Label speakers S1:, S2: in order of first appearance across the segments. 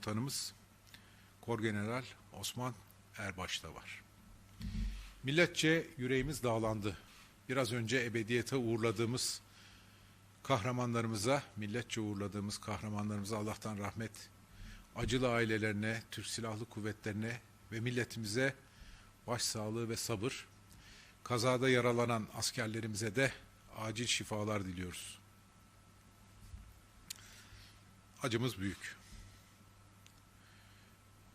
S1: Komutanımız Korgeneral Osman Erbaş da var. Milletçe yüreğimiz dağlandı. Biraz önce ebediyete uğurladığımız kahramanlarımıza, milletçe uğurladığımız kahramanlarımıza Allah'tan rahmet, acılı ailelerine, Türk Silahlı Kuvvetlerine ve milletimize başsağlığı ve sabır, kazada yaralanan askerlerimize de acil şifalar diliyoruz. Acımız büyük.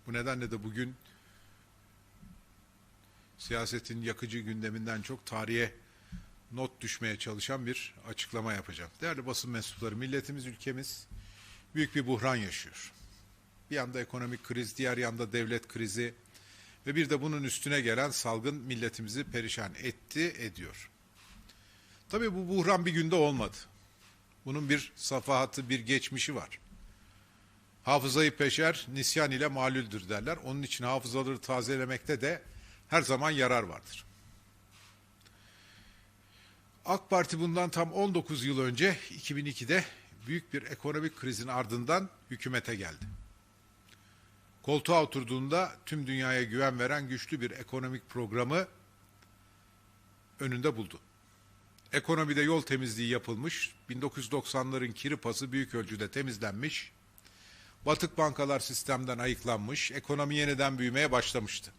S1: Bu nedenle de bugün siyasetin yakıcı gündeminden çok tarihe not düşmeye çalışan bir açıklama yapacağım. Değerli basın mensupları, milletimiz, ülkemiz büyük bir buhran yaşıyor. Bir yanda ekonomik kriz, diğer yanda devlet krizi ve bir de bunun üstüne gelen salgın milletimizi perişan etti, ediyor. Tabii bu buhran bir günde olmadı. Bunun bir safahatı, bir geçmişi var. Hafızayı peşer, nisyan ile malüldür derler. Onun için hafızaları tazelemekte de her zaman yarar vardır. AK Parti bundan tam 19 yıl önce 2002'de büyük bir ekonomik krizin ardından hükümete geldi. Koltuğa oturduğunda tüm dünyaya güven veren güçlü bir ekonomik programı önünde buldu. Ekonomide yol temizliği yapılmış, 1990'ların kiri pası büyük ölçüde temizlenmiş, batık bankalar sistemden ayıklanmış, ekonomi yeniden büyümeye başlamıştı.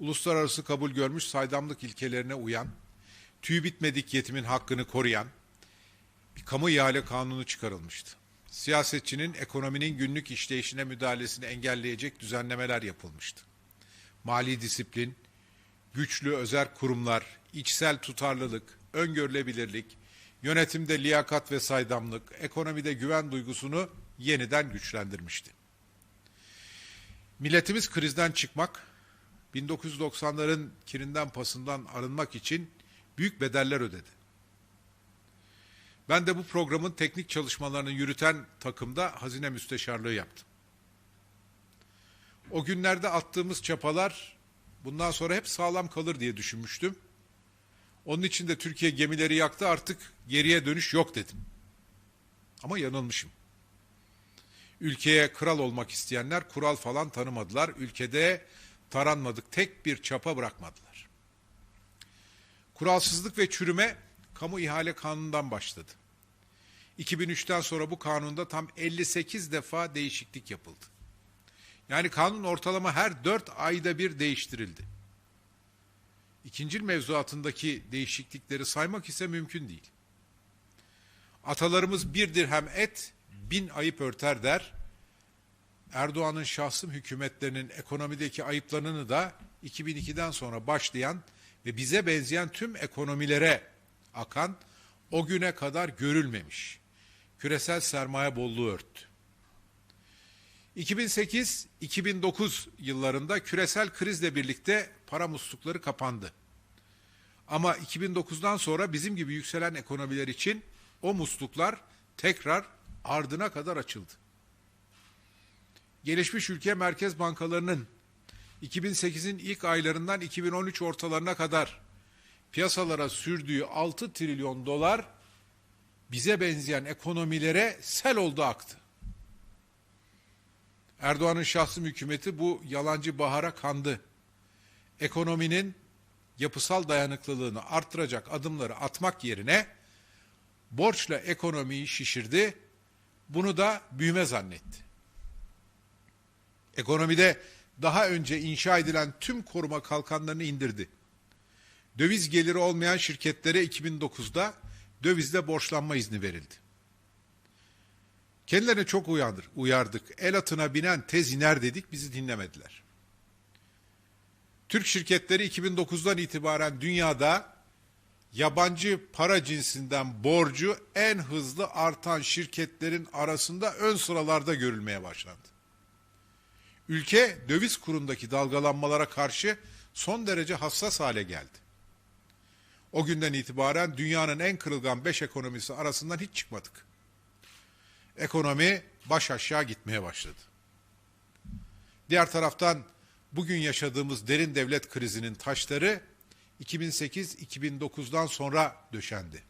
S1: Uluslararası kabul görmüş saydamlık ilkelerine uyan, tüy bitmedik yetimin hakkını koruyan bir kamu ihale kanunu çıkarılmıştı. Siyasetçinin ekonominin günlük işleyişine müdahalesini engelleyecek düzenlemeler yapılmıştı. Mali disiplin, güçlü özel kurumlar, içsel tutarlılık, öngörülebilirlik, yönetimde liyakat ve saydamlık, ekonomide güven duygusunu yeniden güçlendirmişti. Milletimiz krizden çıkmak, 1990'ların kirinden pasından arınmak için büyük bedeller ödedi. Ben de bu programın teknik çalışmalarını yürüten takımda hazine müsteşarlığı yaptım. O günlerde attığımız çapalar bundan sonra hep sağlam kalır diye düşünmüştüm. Onun için de Türkiye gemileri yaktı artık geriye dönüş yok dedim. Ama yanılmışım. Ülkeye kral olmak isteyenler kural falan tanımadılar. Ülkede taranmadık tek bir çapa bırakmadılar. Kuralsızlık ve çürüme kamu ihale kanunundan başladı. 2003'ten sonra bu kanunda tam 58 defa değişiklik yapıldı. Yani kanun ortalama her 4 ayda bir değiştirildi. İkincil mevzuatındaki değişiklikleri saymak ise mümkün değil. Atalarımız bir dirhem et, bin ayıp örter der. Erdoğan'ın şahsım hükümetlerinin ekonomideki ayıplarını da 2002'den sonra başlayan ve bize benzeyen tüm ekonomilere akan o güne kadar görülmemiş küresel sermaye bolluğu örttü. 2008-2009 yıllarında küresel krizle birlikte para muslukları kapandı. Ama 2009'dan sonra bizim gibi yükselen ekonomiler için o musluklar tekrar ardına kadar açıldı. Gelişmiş ülke merkez bankalarının 2008'in ilk aylarından 2013 ortalarına kadar piyasalara sürdüğü 6 trilyon dolar bize benzeyen ekonomilere sel oldu aktı. Erdoğan'ın şahsım hükümeti bu yalancı bahara kandı. Ekonominin yapısal dayanıklılığını arttıracak adımları atmak yerine borçla ekonomiyi şişirdi. Bunu da büyüme zannetti. Ekonomide daha önce inşa edilen tüm koruma kalkanlarını indirdi. Döviz geliri olmayan şirketlere 2009'da dövizle borçlanma izni verildi. Kendilerine çok uyandır, uyardık. El atına binen tez iner dedik, bizi dinlemediler. Türk şirketleri 2009'dan itibaren dünyada yabancı para cinsinden borcu en hızlı artan şirketlerin arasında ön sıralarda görülmeye başlandı. Ülke döviz kurundaki dalgalanmalara karşı son derece hassas hale geldi. O günden itibaren dünyanın en kırılgan beş ekonomisi arasından hiç çıkmadık. Ekonomi baş aşağı gitmeye başladı. Diğer taraftan bugün yaşadığımız derin devlet krizinin taşları 2008-2009'dan sonra döşendi.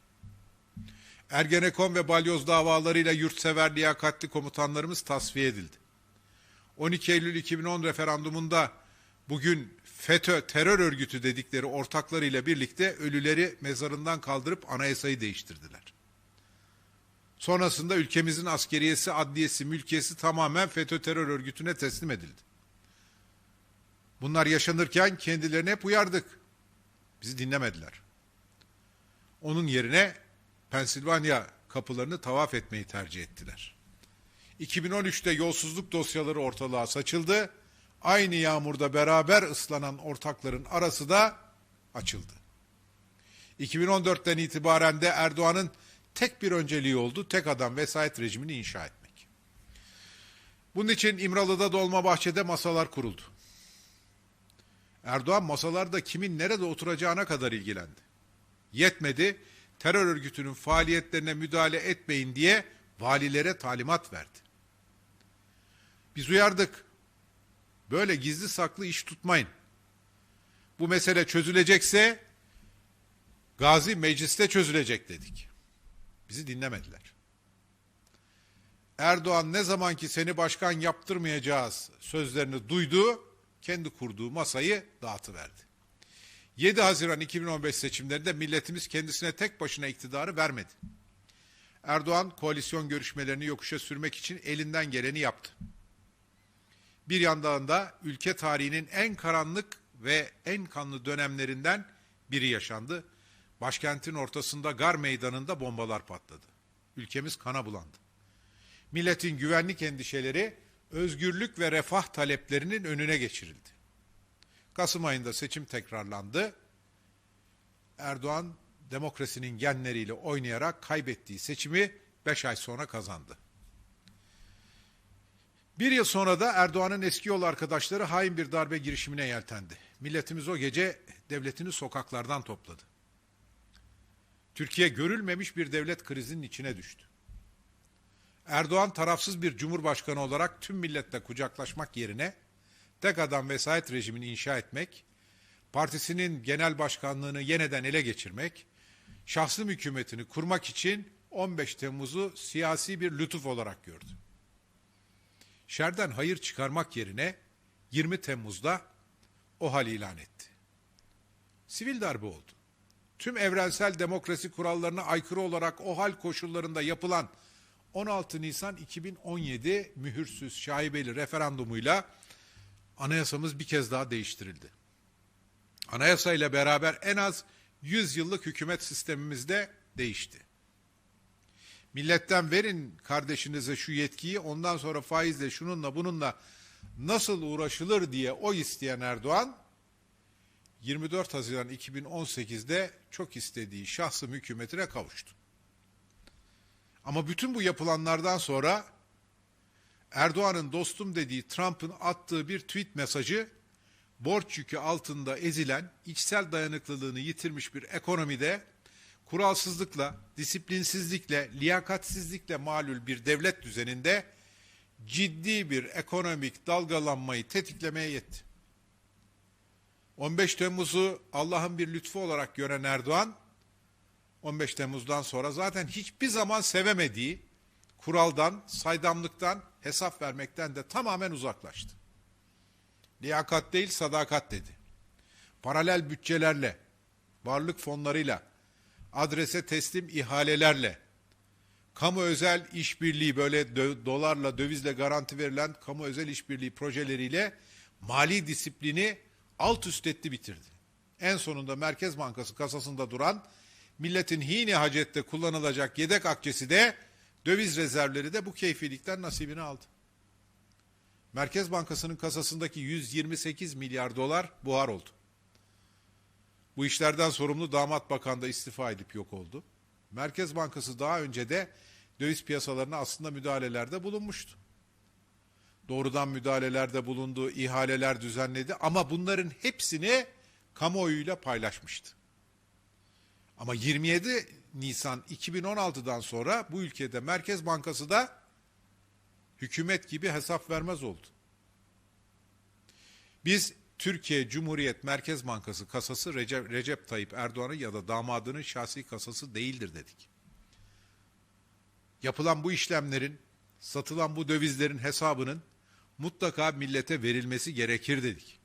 S1: Ergenekon ve balyoz davalarıyla yurtsever liyakatli komutanlarımız tasfiye edildi. 12 Eylül 2010 referandumunda bugün FETÖ terör örgütü dedikleri ortaklarıyla birlikte ölüleri mezarından kaldırıp anayasayı değiştirdiler. Sonrasında ülkemizin askeriyesi, adliyesi, mülkiyesi tamamen FETÖ terör örgütüne teslim edildi. Bunlar yaşanırken kendilerine hep uyardık. Bizi dinlemediler. Onun yerine Pensilvanya kapılarını tavaf etmeyi tercih ettiler. 2013'te yolsuzluk dosyaları ortalığa saçıldı. Aynı yağmurda beraber ıslanan ortakların arası da açıldı. 2014'ten itibaren de Erdoğan'ın tek bir önceliği oldu. Tek adam vesayet rejimini inşa etmek. Bunun için İmralı'da Dolmabahçe'de masalar kuruldu. Erdoğan masalarda kimin nerede oturacağına kadar ilgilendi. Yetmedi, terör örgütünün faaliyetlerine müdahale etmeyin diye valilere talimat verdi. Biz uyardık. Böyle gizli saklı iş tutmayın. Bu mesele çözülecekse Gazi mecliste çözülecek dedik. Bizi dinlemediler. Erdoğan ne zaman ki seni başkan yaptırmayacağız sözlerini duydu, kendi kurduğu masayı dağıtıverdi. 7 Haziran 2015 seçimlerinde milletimiz kendisine tek başına iktidarı vermedi. Erdoğan koalisyon görüşmelerini yokuşa sürmek için elinden geleni yaptı. Bir yandan da ülke tarihinin en karanlık ve en kanlı dönemlerinden biri yaşandı. Başkentin ortasında gar meydanında bombalar patladı. Ülkemiz kana bulandı. Milletin güvenlik endişeleri özgürlük ve refah taleplerinin önüne geçirildi. Kasım ayında seçim tekrarlandı. Erdoğan demokrasinin genleriyle oynayarak kaybettiği seçimi 5 ay sonra kazandı. Bir yıl sonra da Erdoğan'ın eski yol arkadaşları hain bir darbe girişimine yeltendi. Milletimiz o gece devletini sokaklardan topladı. Türkiye görülmemiş bir devlet krizinin içine düştü. Erdoğan tarafsız bir cumhurbaşkanı olarak tüm milletle kucaklaşmak yerine tek adam vesayet rejimini inşa etmek, partisinin genel başkanlığını yeniden ele geçirmek, şahsım hükümetini kurmak için 15 Temmuz'u siyasi bir lütuf olarak gördü. Şerden hayır çıkarmak yerine 20 Temmuz'da o hal ilan etti. Sivil darbe oldu. Tüm evrensel demokrasi kurallarına aykırı olarak o hal koşullarında yapılan 16 Nisan 2017 mühürsüz şaibeli referandumuyla anayasamız bir kez daha değiştirildi. Anayasa ile beraber en az 100 yıllık hükümet sistemimiz de değişti. Milletten verin kardeşinize şu yetkiyi ondan sonra faizle şununla bununla nasıl uğraşılır diye o isteyen Erdoğan 24 Haziran 2018'de çok istediği şahsım hükümetine kavuştu. Ama bütün bu yapılanlardan sonra Erdoğan'ın dostum dediği Trump'ın attığı bir tweet mesajı borç yükü altında ezilen, içsel dayanıklılığını yitirmiş bir ekonomide kuralsızlıkla, disiplinsizlikle, liyakatsizlikle malul bir devlet düzeninde ciddi bir ekonomik dalgalanmayı tetiklemeye yetti. 15 Temmuz'u Allah'ın bir lütfu olarak gören Erdoğan, 15 Temmuz'dan sonra zaten hiçbir zaman sevemediği kuraldan, saydamlıktan, hesap vermekten de tamamen uzaklaştı. Liyakat değil sadakat dedi. Paralel bütçelerle, varlık fonlarıyla, adrese teslim ihalelerle, kamu özel işbirliği böyle dolarla, dövizle garanti verilen kamu özel işbirliği projeleriyle mali disiplini alt üst etti bitirdi. En sonunda Merkez Bankası kasasında duran milletin hini hacette kullanılacak yedek akçesi de döviz rezervleri de bu keyfilikten nasibini aldı. Merkez Bankası'nın kasasındaki 128 milyar dolar buhar oldu. Bu işlerden sorumlu damat bakan da istifa edip yok oldu. Merkez Bankası daha önce de döviz piyasalarına aslında müdahalelerde bulunmuştu. Doğrudan müdahalelerde bulunduğu ihaleler düzenledi ama bunların hepsini kamuoyuyla paylaşmıştı. Ama 27 Nisan 2016'dan sonra bu ülkede Merkez Bankası da hükümet gibi hesap vermez oldu. Biz Türkiye Cumhuriyet Merkez Bankası kasası Recep, Recep Tayyip Erdoğan'ın ya da damadının şahsi kasası değildir dedik. Yapılan bu işlemlerin, satılan bu dövizlerin hesabının mutlaka millete verilmesi gerekir dedik.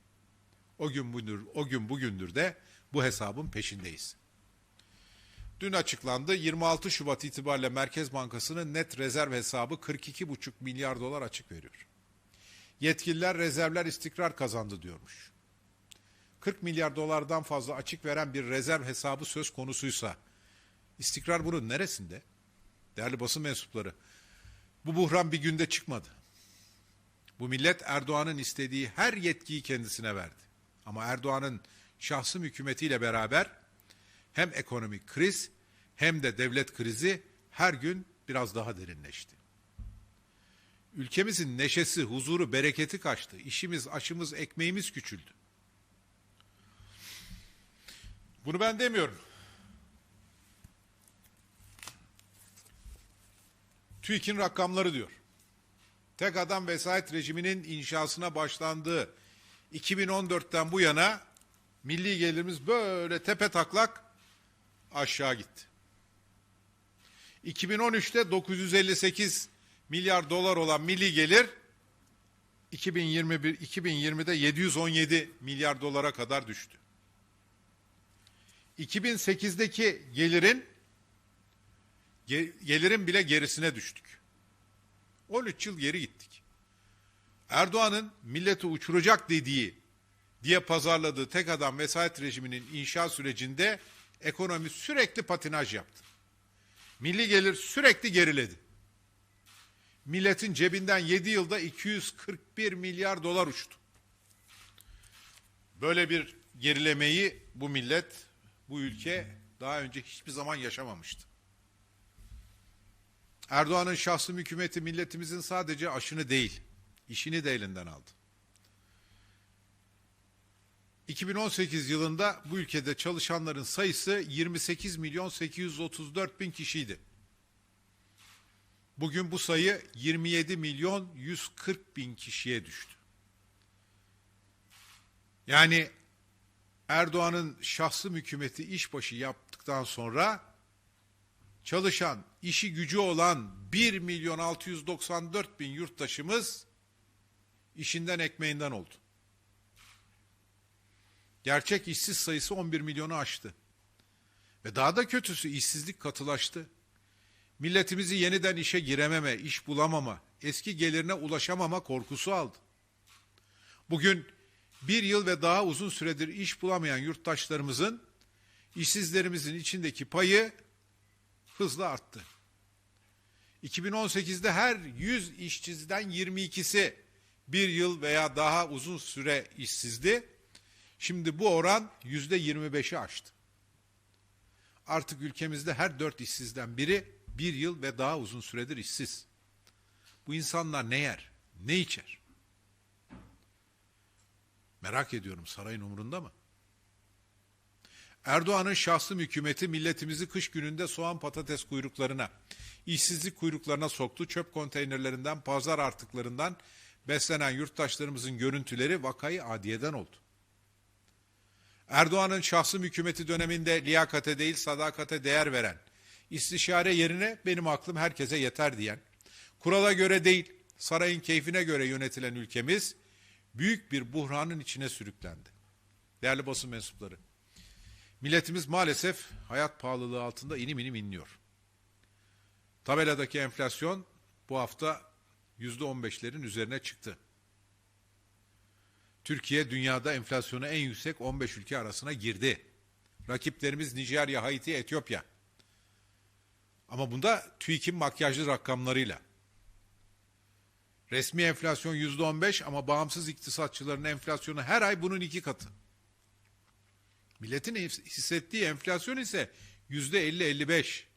S1: O gün bugündür, o gün bugündür de bu hesabın peşindeyiz. Dün açıklandı 26 Şubat itibariyle Merkez Bankası'nın net rezerv hesabı 42,5 milyar dolar açık veriyor. Yetkililer rezervler istikrar kazandı diyormuş. 40 milyar dolardan fazla açık veren bir rezerv hesabı söz konusuysa istikrar bunun neresinde? Değerli basın mensupları bu buhran bir günde çıkmadı. Bu millet Erdoğan'ın istediği her yetkiyi kendisine verdi. Ama Erdoğan'ın şahsım hükümetiyle beraber hem ekonomik kriz hem de devlet krizi her gün biraz daha derinleşti. Ülkemizin neşesi, huzuru, bereketi kaçtı. İşimiz, aşımız, ekmeğimiz küçüldü. Bunu ben demiyorum. TÜİK'in rakamları diyor. Tek adam vesayet rejiminin inşasına başlandığı 2014'ten bu yana milli gelirimiz böyle tepe taklak aşağı gitti. 2013'te 958 milyar dolar olan milli gelir 2021 2020'de 717 milyar dolara kadar düştü. 2008'deki gelirin gelirin bile gerisine düştük. 13 yıl geri gittik. Erdoğan'ın milleti uçuracak dediği diye pazarladığı tek adam vesayet rejiminin inşa sürecinde ekonomi sürekli patinaj yaptı. Milli gelir sürekli geriledi. Milletin cebinden 7 yılda 241 milyar dolar uçtu. Böyle bir gerilemeyi bu millet, bu ülke daha önce hiçbir zaman yaşamamıştı. Erdoğan'ın şahsı hükümeti milletimizin sadece aşını değil, işini de elinden aldı. 2018 yılında bu ülkede çalışanların sayısı 28 milyon 834 bin kişiydi. Bugün bu sayı 27 milyon 140 bin kişiye düştü. Yani Erdoğan'ın şahsı hükümeti işbaşı yaptıktan sonra çalışan, işi gücü olan 1 milyon 694 bin yurttaşımız işinden ekmeğinden oldu. Gerçek işsiz sayısı 11 milyonu aştı. Ve daha da kötüsü işsizlik katılaştı. Milletimizi yeniden işe girememe, iş bulamama, eski gelirine ulaşamama korkusu aldı. Bugün bir yıl ve daha uzun süredir iş bulamayan yurttaşlarımızın, işsizlerimizin içindeki payı hızla arttı. 2018'de her 100 işçiden 22'si bir yıl veya daha uzun süre işsizdi. Şimdi bu oran yüzde 25'i aştı. Artık ülkemizde her dört işsizden biri bir yıl ve daha uzun süredir işsiz. Bu insanlar ne yer, ne içer? Merak ediyorum sarayın umurunda mı? Erdoğan'ın şahsı hükümeti milletimizi kış gününde soğan patates kuyruklarına, işsizlik kuyruklarına soktu. Çöp konteynerlerinden, pazar artıklarından beslenen yurttaşlarımızın görüntüleri vakayı adiyeden oldu. Erdoğan'ın şahsım hükümeti döneminde liyakate değil sadakate değer veren, istişare yerine benim aklım herkese yeter diyen, kurala göre değil sarayın keyfine göre yönetilen ülkemiz büyük bir buhranın içine sürüklendi. Değerli basın mensupları, milletimiz maalesef hayat pahalılığı altında inim inim inliyor. Tabeladaki enflasyon bu hafta yüzde on beşlerin üzerine çıktı. Türkiye dünyada enflasyonu en yüksek 15 ülke arasına girdi. Rakiplerimiz Nijerya, Haiti, Etiyopya. Ama bunda TÜİK'in makyajlı rakamlarıyla. Resmi enflasyon yüzde on beş ama bağımsız iktisatçıların enflasyonu her ay bunun iki katı. Milletin hissettiği enflasyon ise yüzde elli elli beş.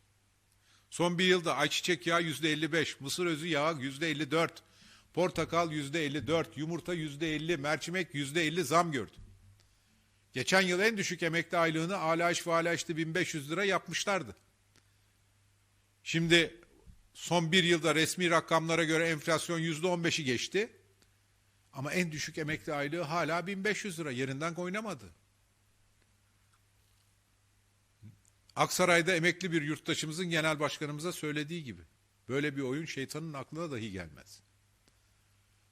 S1: Son bir yılda ayçiçek yağı yüzde elli beş, mısır özü yağı yüzde elli dört, portakal yüzde elli dört, yumurta yüzde elli, mercimek yüzde elli zam gördü. Geçen yıl en düşük emekli aylığını ala iş ve ala işte 1500 lira yapmışlardı. Şimdi son bir yılda resmi rakamlara göre enflasyon yüzde on beşi geçti. Ama en düşük emekli aylığı hala 1500 lira yerinden oynamadı. Aksaray'da emekli bir yurttaşımızın genel başkanımıza söylediği gibi böyle bir oyun şeytanın aklına dahi gelmez.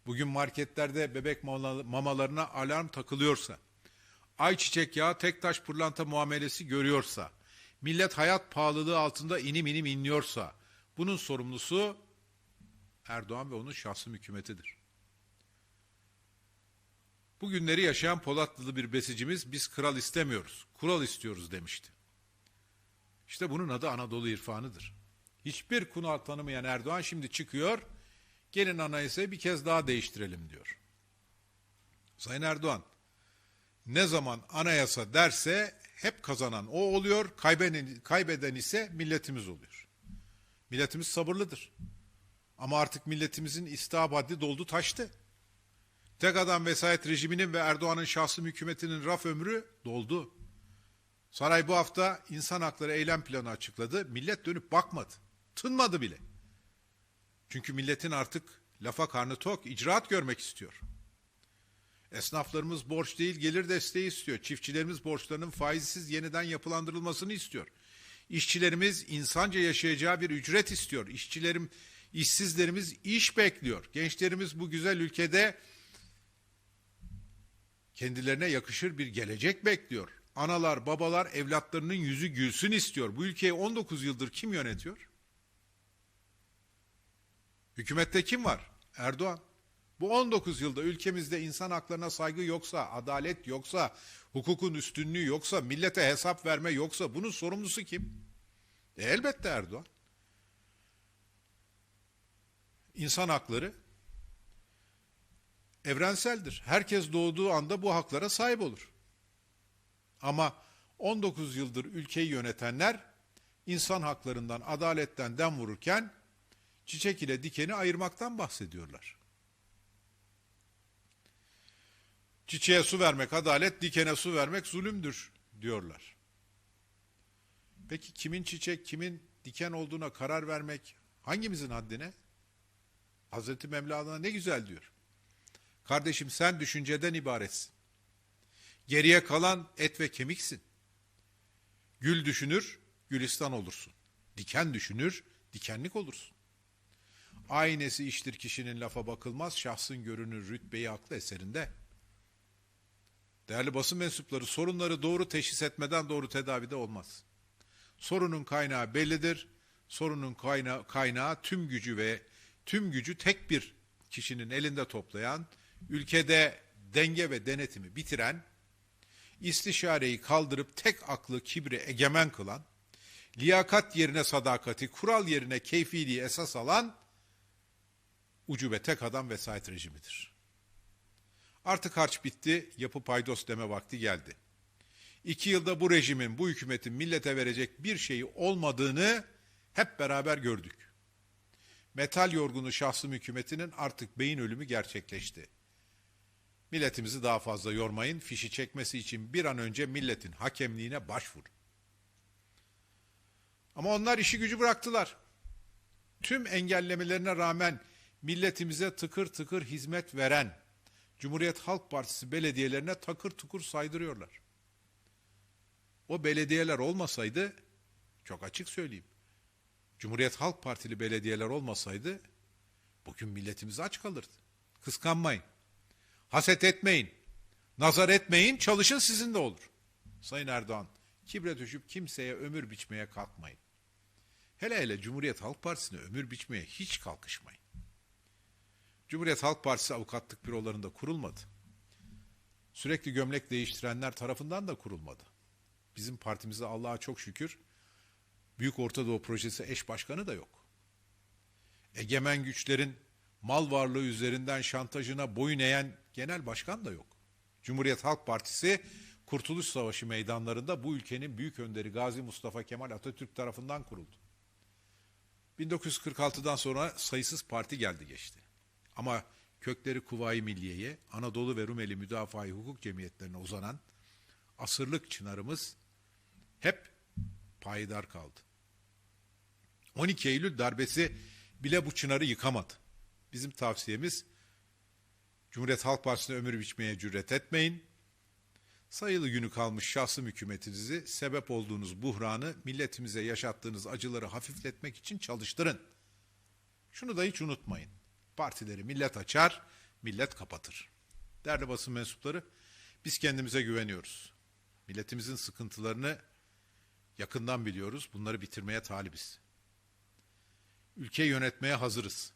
S1: Bugün marketlerde bebek mama- mamalarına alarm takılıyorsa, ayçiçek yağı tek taş pırlanta muamelesi görüyorsa, millet hayat pahalılığı altında inim inim inliyorsa, bunun sorumlusu Erdoğan ve onun şahsım hükümetidir. Bu günleri yaşayan Polatlılı bir besicimiz biz kral istemiyoruz, kural istiyoruz demişti. İşte bunun adı Anadolu irfanıdır. Hiçbir kural tanımayan Erdoğan şimdi çıkıyor, gelin anayasayı bir kez daha değiştirelim diyor. Sayın Erdoğan, ne zaman anayasa derse hep kazanan o oluyor, kaybeden, kaybeden ise milletimiz oluyor. Milletimiz sabırlıdır. Ama artık milletimizin istihap haddi doldu taştı. Tek adam vesayet rejiminin ve Erdoğan'ın şahsım hükümetinin raf ömrü doldu. Saray bu hafta insan hakları eylem planı açıkladı. Millet dönüp bakmadı. Tınmadı bile. Çünkü milletin artık lafa karnı tok, icraat görmek istiyor. Esnaflarımız borç değil gelir desteği istiyor. Çiftçilerimiz borçlarının faizsiz yeniden yapılandırılmasını istiyor. İşçilerimiz insanca yaşayacağı bir ücret istiyor. İşçilerim, işsizlerimiz iş bekliyor. Gençlerimiz bu güzel ülkede kendilerine yakışır bir gelecek bekliyor. Analar, babalar evlatlarının yüzü gülsün istiyor. Bu ülkeyi 19 yıldır kim yönetiyor? Hükümette kim var? Erdoğan. Bu 19 yılda ülkemizde insan haklarına saygı yoksa, adalet yoksa, hukukun üstünlüğü yoksa, millete hesap verme yoksa bunun sorumlusu kim? E elbette Erdoğan. İnsan hakları evrenseldir. Herkes doğduğu anda bu haklara sahip olur. Ama 19 yıldır ülkeyi yönetenler insan haklarından, adaletten dem vururken çiçek ile dikeni ayırmaktan bahsediyorlar. Çiçeğe su vermek adalet, dikene su vermek zulümdür diyorlar. Peki kimin çiçek, kimin diken olduğuna karar vermek hangimizin haddine? Hazreti Mevlana ne güzel diyor. Kardeşim sen düşünceden ibaretsin. Geriye kalan et ve kemiksin. Gül düşünür, gülistan olursun. Diken düşünür, dikenlik olursun. Aynesi iştir kişinin lafa bakılmaz, şahsın görünür rütbeyi aklı eserinde. Değerli basın mensupları sorunları doğru teşhis etmeden doğru tedavide olmaz. Sorunun kaynağı bellidir. Sorunun kaynağı, kaynağı tüm gücü ve tüm gücü tek bir kişinin elinde toplayan, ülkede denge ve denetimi bitiren, istişareyi kaldırıp tek aklı kibri egemen kılan, liyakat yerine sadakati, kural yerine keyfiliği esas alan ucube tek adam vesayet rejimidir. Artık harç bitti, yapı paydos deme vakti geldi. İki yılda bu rejimin, bu hükümetin millete verecek bir şeyi olmadığını hep beraber gördük. Metal yorgunu şahsım hükümetinin artık beyin ölümü gerçekleşti. Milletimizi daha fazla yormayın, fişi çekmesi için bir an önce milletin hakemliğine başvur. Ama onlar işi gücü bıraktılar. Tüm engellemelerine rağmen milletimize tıkır tıkır hizmet veren Cumhuriyet Halk Partisi belediyelerine takır tukur saydırıyorlar. O belediyeler olmasaydı, çok açık söyleyeyim, Cumhuriyet Halk Partili belediyeler olmasaydı, bugün milletimiz aç kalırdı. Kıskanmayın, haset etmeyin, nazar etmeyin, çalışın sizin de olur. Sayın Erdoğan, kibre düşüp kimseye ömür biçmeye kalkmayın. Hele hele Cumhuriyet Halk Partisi'ne ömür biçmeye hiç kalkışmayın. Cumhuriyet Halk Partisi avukatlık bürolarında kurulmadı. Sürekli gömlek değiştirenler tarafından da kurulmadı. Bizim partimizde Allah'a çok şükür Büyük Orta Doğu Projesi eş başkanı da yok. Egemen güçlerin mal varlığı üzerinden şantajına boyun eğen genel başkan da yok. Cumhuriyet Halk Partisi Kurtuluş Savaşı meydanlarında bu ülkenin büyük önderi Gazi Mustafa Kemal Atatürk tarafından kuruldu. 1946'dan sonra sayısız parti geldi geçti. Ama kökleri Kuvayi Milliye'ye, Anadolu ve Rumeli Müdafaa-i Hukuk Cemiyetlerine uzanan asırlık çınarımız hep payidar kaldı. 12 Eylül darbesi bile bu çınarı yıkamadı. Bizim tavsiyemiz Cumhuriyet Halk Partisi'ne ömür biçmeye cüret etmeyin. Sayılı günü kalmış şahsım hükümetinizi sebep olduğunuz buhranı milletimize yaşattığınız acıları hafifletmek için çalıştırın. Şunu da hiç unutmayın. Partileri millet açar, millet kapatır. Değerli basın mensupları, biz kendimize güveniyoruz. Milletimizin sıkıntılarını yakından biliyoruz. Bunları bitirmeye talibiz. Ülke yönetmeye hazırız.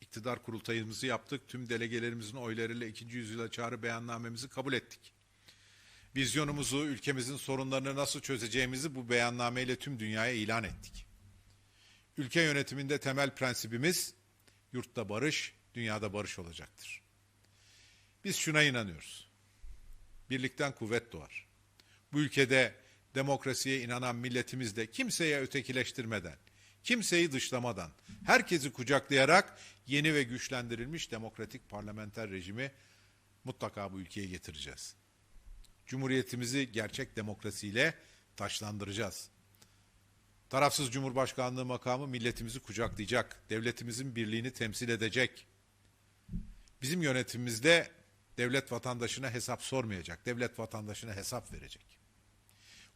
S1: İktidar kurultayımızı yaptık. Tüm delegelerimizin oylarıyla ikinci yüzyıla çağrı beyannamemizi kabul ettik. Vizyonumuzu, ülkemizin sorunlarını nasıl çözeceğimizi bu beyannameyle tüm dünyaya ilan ettik. Ülke yönetiminde temel prensibimiz yurtta barış, dünyada barış olacaktır. Biz şuna inanıyoruz. Birlikten kuvvet doğar. Bu ülkede demokrasiye inanan milletimiz de kimseye ötekileştirmeden, kimseyi dışlamadan, herkesi kucaklayarak yeni ve güçlendirilmiş demokratik parlamenter rejimi mutlaka bu ülkeye getireceğiz. Cumhuriyetimizi gerçek demokrasiyle taşlandıracağız. Tarafsız Cumhurbaşkanlığı makamı milletimizi kucaklayacak, devletimizin birliğini temsil edecek. Bizim yönetimimizde devlet vatandaşına hesap sormayacak, devlet vatandaşına hesap verecek.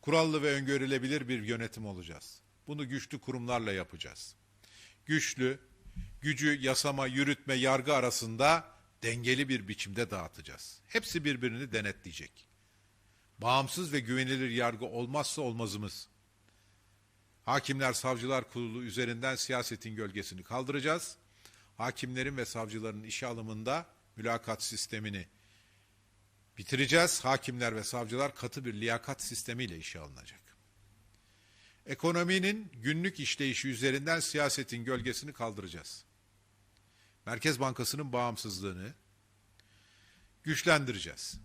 S1: Kurallı ve öngörülebilir bir yönetim olacağız. Bunu güçlü kurumlarla yapacağız. Güçlü, gücü yasama, yürütme, yargı arasında dengeli bir biçimde dağıtacağız. Hepsi birbirini denetleyecek. Bağımsız ve güvenilir yargı olmazsa olmazımız. Hakimler Savcılar Kurulu üzerinden siyasetin gölgesini kaldıracağız. Hakimlerin ve savcıların işe alımında mülakat sistemini bitireceğiz. Hakimler ve savcılar katı bir liyakat sistemiyle işe alınacak. Ekonominin günlük işleyişi üzerinden siyasetin gölgesini kaldıracağız. Merkez Bankası'nın bağımsızlığını güçlendireceğiz.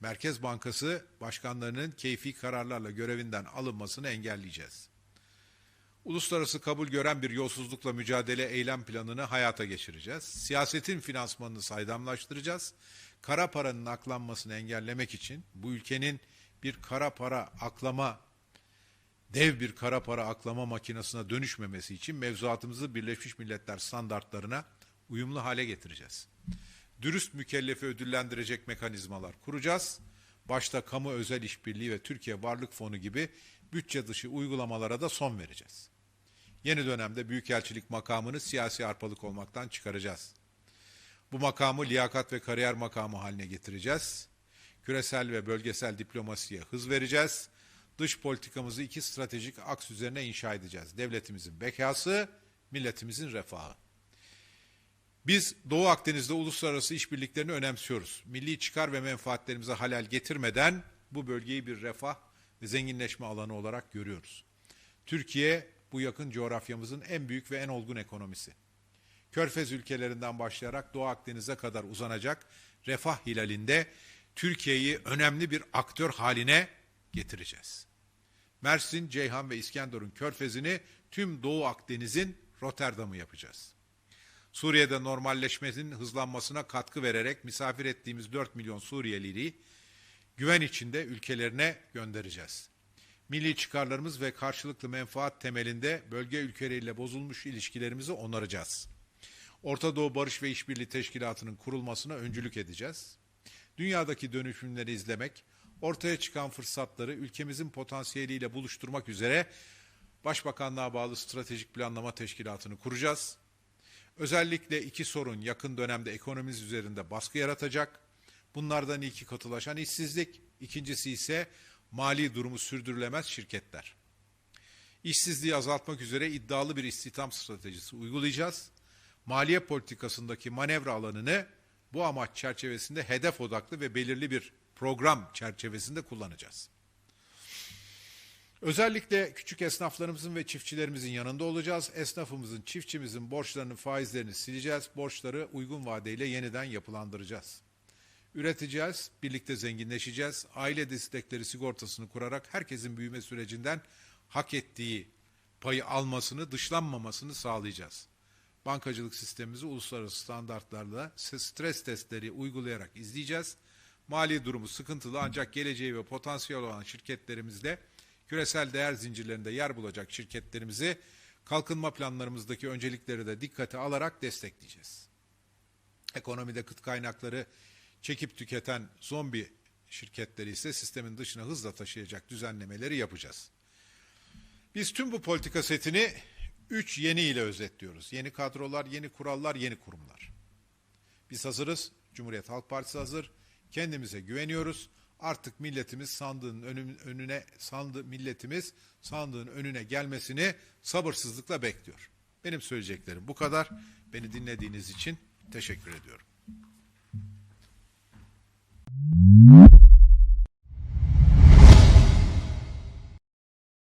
S1: Merkez Bankası başkanlarının keyfi kararlarla görevinden alınmasını engelleyeceğiz. Uluslararası kabul gören bir yolsuzlukla mücadele eylem planını hayata geçireceğiz. Siyasetin finansmanını saydamlaştıracağız. Kara paranın aklanmasını engellemek için bu ülkenin bir kara para aklama dev bir kara para aklama makinesine dönüşmemesi için mevzuatımızı Birleşmiş Milletler standartlarına uyumlu hale getireceğiz. Dürüst mükellefi ödüllendirecek mekanizmalar kuracağız. Başta kamu özel işbirliği ve Türkiye Varlık Fonu gibi bütçe dışı uygulamalara da son vereceğiz. Yeni dönemde büyükelçilik makamını siyasi arpalık olmaktan çıkaracağız. Bu makamı liyakat ve kariyer makamı haline getireceğiz. Küresel ve bölgesel diplomasiye hız vereceğiz. Dış politikamızı iki stratejik aks üzerine inşa edeceğiz. Devletimizin bekası, milletimizin refahı. Biz Doğu Akdeniz'de uluslararası işbirliklerini önemsiyoruz. Milli çıkar ve menfaatlerimize halel getirmeden bu bölgeyi bir refah ve zenginleşme alanı olarak görüyoruz. Türkiye bu yakın coğrafyamızın en büyük ve en olgun ekonomisi. Körfez ülkelerinden başlayarak Doğu Akdeniz'e kadar uzanacak refah hilalinde Türkiye'yi önemli bir aktör haline getireceğiz. Mersin, Ceyhan ve İskenderun körfezini tüm Doğu Akdeniz'in Rotterdam'ı yapacağız. Suriye'de normalleşmenin hızlanmasına katkı vererek misafir ettiğimiz 4 milyon Suriyeliyi güven içinde ülkelerine göndereceğiz. Milli çıkarlarımız ve karşılıklı menfaat temelinde bölge ülkeleriyle bozulmuş ilişkilerimizi onaracağız. Orta Doğu Barış ve İşbirliği Teşkilatı'nın kurulmasına öncülük edeceğiz. Dünyadaki dönüşümleri izlemek, ortaya çıkan fırsatları ülkemizin potansiyeliyle buluşturmak üzere Başbakanlığa bağlı stratejik planlama teşkilatını kuracağız. Özellikle iki sorun yakın dönemde ekonomimiz üzerinde baskı yaratacak. Bunlardan ilki katılaşan işsizlik, ikincisi ise mali durumu sürdürülemez şirketler. İşsizliği azaltmak üzere iddialı bir istihdam stratejisi uygulayacağız. Maliye politikasındaki manevra alanını bu amaç çerçevesinde hedef odaklı ve belirli bir program çerçevesinde kullanacağız. Özellikle küçük esnaflarımızın ve çiftçilerimizin yanında olacağız. Esnafımızın, çiftçimizin borçlarının faizlerini sileceğiz. Borçları uygun vadeyle yeniden yapılandıracağız. Üreteceğiz, birlikte zenginleşeceğiz. Aile destekleri sigortasını kurarak herkesin büyüme sürecinden hak ettiği payı almasını, dışlanmamasını sağlayacağız. Bankacılık sistemimizi uluslararası standartlarla stres testleri uygulayarak izleyeceğiz. Mali durumu sıkıntılı ancak geleceği ve potansiyel olan şirketlerimizde küresel değer zincirlerinde yer bulacak şirketlerimizi kalkınma planlarımızdaki öncelikleri de dikkate alarak destekleyeceğiz. Ekonomide kıt kaynakları çekip tüketen zombi şirketleri ise sistemin dışına hızla taşıyacak düzenlemeleri yapacağız. Biz tüm bu politika setini üç yeni ile özetliyoruz. Yeni kadrolar, yeni kurallar, yeni kurumlar. Biz hazırız. Cumhuriyet Halk Partisi hazır. Kendimize güveniyoruz. Artık milletimiz sandığın önü- önüne sandı milletimiz sandığın önüne gelmesini sabırsızlıkla bekliyor. Benim söyleyeceklerim bu kadar. Beni dinlediğiniz için teşekkür ediyorum. Mm-hmm.